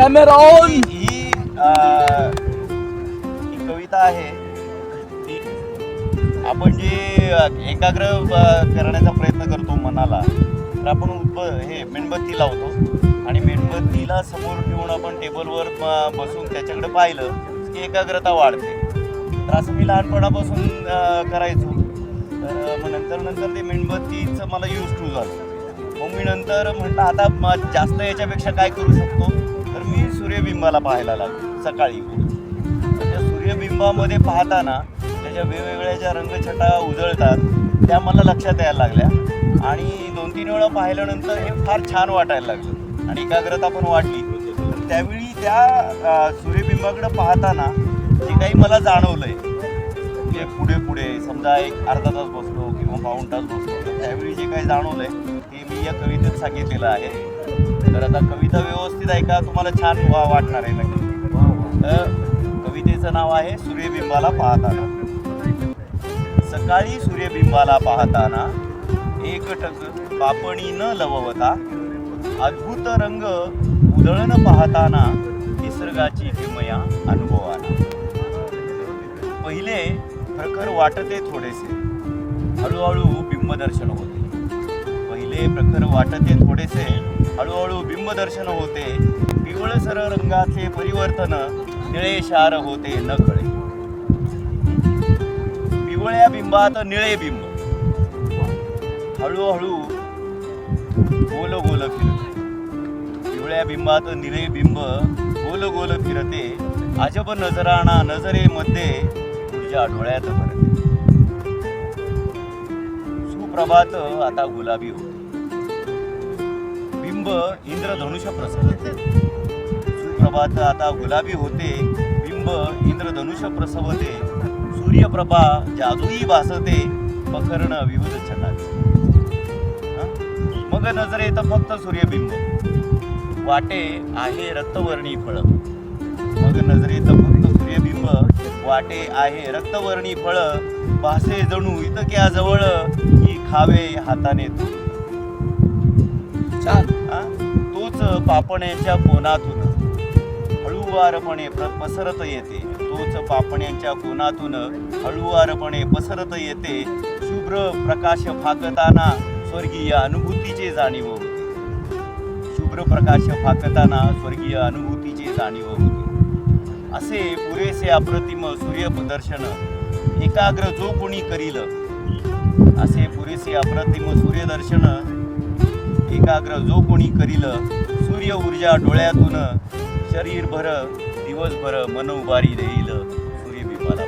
Camera on ही ही कविता आहे. ती आपण जे एकाग्र करण्याचा प्रयत्न करतो मनाला तर आपण उद्भ हे मेणबत्ती लावतो आणि मेणबत्तीला समोर ठेवून आपण टेबलवर बसून त्याच्याकडे पाहिलं की एकाग्रता वाढते. तर असं मी लहानपणापासून अ, करायचो. तर मग नंतर नंतर ते मेणबत्तीचं मला यूज टू झालं. मग मी नंतर म्हटलं आता म- जास्त याच्यापेक्षा काय करू शकतो? तर मी सूर्यबिंबाला पाहायला लागलो सकाळी. त्या सूर्यबिंबामध्ये पाहताना त्याच्या वेगवेगळ्या ज्या रंगछटा उजळतात त्या मला लक्षात यायला लागल्या. आणि दोन तीन वेळा पाहिल्यानंतर हे फार छान वाटायला लागलं आणि एकाग्रता पण वाटली तर त्यावेळी त्या सूर्यबिंबाकडे पाहताना जे काही मला जाणवलंय म्हणजे पुढे पुढे समजा एक अर्धा तास बसलो किंवा पाऊण तास बसलो तर त्यावेळी जे काही जाणवलंय ते मी या कवितेत सांगितलेलं आहे. तर आता कविता व्यवस्थित ऐका तुम्हाला छान वा वाटणार आहे नक्की. तर कवितेचं नाव आहे सूर्यबिंबाला पाहताना. सकाळी सूर्यबिंबाला पाहताना एकटक पापणी न लववता अद्भुत रंग उधळण पाहताना निसर्गाची किमया अनुभवाना. पहिले प्रखर वाटते थोडेसे. हळूहळू बिंबदर्शन होते. पहिले प्रखर वाटते थोडेसे. हळूहळू बिंबदर्शन होते. पिवळसर रंगाचे परिवर्तन निळे शार होते नकळे पिवळ्या बिंबात निळे बिंब. हळूहळू गोल गोल फिरते. पिवळ्या बिंबात निळे बिंब गोल गोल फिरते. अजब नजराणा नजरेमध्ये तुझ्या डोळ्यात भरते. सुप्रभात आता गुलाबी होते. बिंब इंद्रधनुष प्रसवते सुप्रभात आता गुलाबी होते बिंब इंद्रधनुष्य प्रसवते. सूर्यप्रभा जादूही भासते पखरण विविध छटाचे. मग नजरे तर फक्त सूर्यबिंब. वाटे आहे रक्तवर्णी फळ. मग नजरेत फक्त सूर्यबिंब वाटे आहे रक्तवर्णी फळ. भासे जणू इतक्या जवळ की खावे हाताने तू छान. पापण्यांच्या कोनातून. हळूवारपणे प्र पसरत येते. तोच पापण्यांच्या कोनातून हळूवारपणे पसरत येते. शुभ्र प्रकाश फाकताना स्वर्गीय अनुभूतीचे जाणीव होते. शुभ्र प्रकाश फाकताना स्वर्गीय अनुभूतीचे जाणीव होते. असे पुरेसे अप्रतिम सूर्यदर्शन एकाग्र जो कोणी करील असे पुरेसे अप्रतिम सूर्यदर्शन एकाग्र जो कोणी करील सूर्य ऊर्जा डोळ्यातून शरीरभर दिवसभर मन उभारी देईल सूर्यबिंबाला